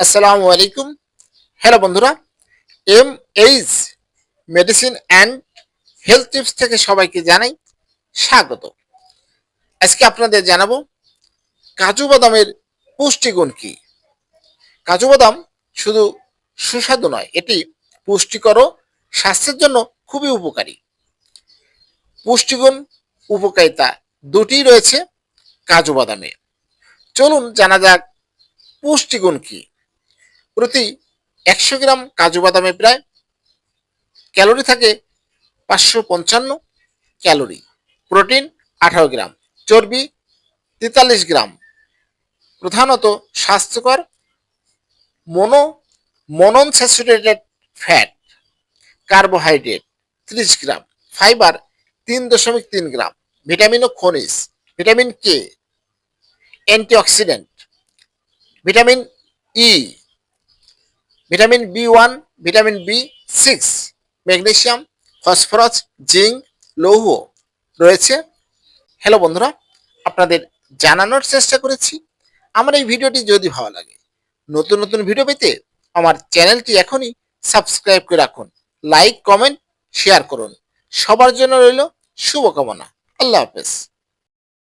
আসসালামু আলাইকুম। হ্যালো বন্ধুরা M H medicine and health tips থেকে সবাইকে জানাই স্বাগত। আজকে আপনাদের জানাব, কাজু বাদামের পুষ্টিগুণ কি? কাজু বাদাম শুধু সুস্বাদু নয়, এটি পুষ্টিকর স্বাস্থ্যের জন্য খুবই উপকারী। পুষ্টিগুণ উপকারিতা দুটি রয়েছে কাজু বাদামে। চলুন জানা যাক পুষ্টিগুণ কি। প্রতি একশো গ্রাম কাজু বাদামে প্রায় ক্যালোরি থাকে পাঁচশো পঞ্চান্ন ক্যালোরি। প্রোটিন আঠারো গ্রাম। চর্বি তেতাল্লিশ গ্রাম। প্রধানত স্বাস্থ্যকর মনো মনন স্যাচুরেটেড ফ্যাট, কার্বোহাইড্রেট ত্রিশ গ্রাম। ফাইবার তিন দশমিক তিন গ্রাম। ভিটামিন ও খনিজ, vitamin K, antioxidant, vitamin E vitamin B one, vitamin B six, magnesium, phosphorus, zinc, লৌহ রয়েছে। হ্যালো বন্ধুরা, আপনাদের জানানোর চেষ্টা করেছি। আমার এই ভিডিওটি যদি ভালো লাগে, নতুন নতুন ভিডিও পেতে আমার চ্যানেলটি এখনই সাবস্ক্রাইব করে রাখুন। লাইক, কমেন্ট, শেয়ার করুন। সবার জন্য রইল শুভকামনা। আল্লাহ হাফেজ।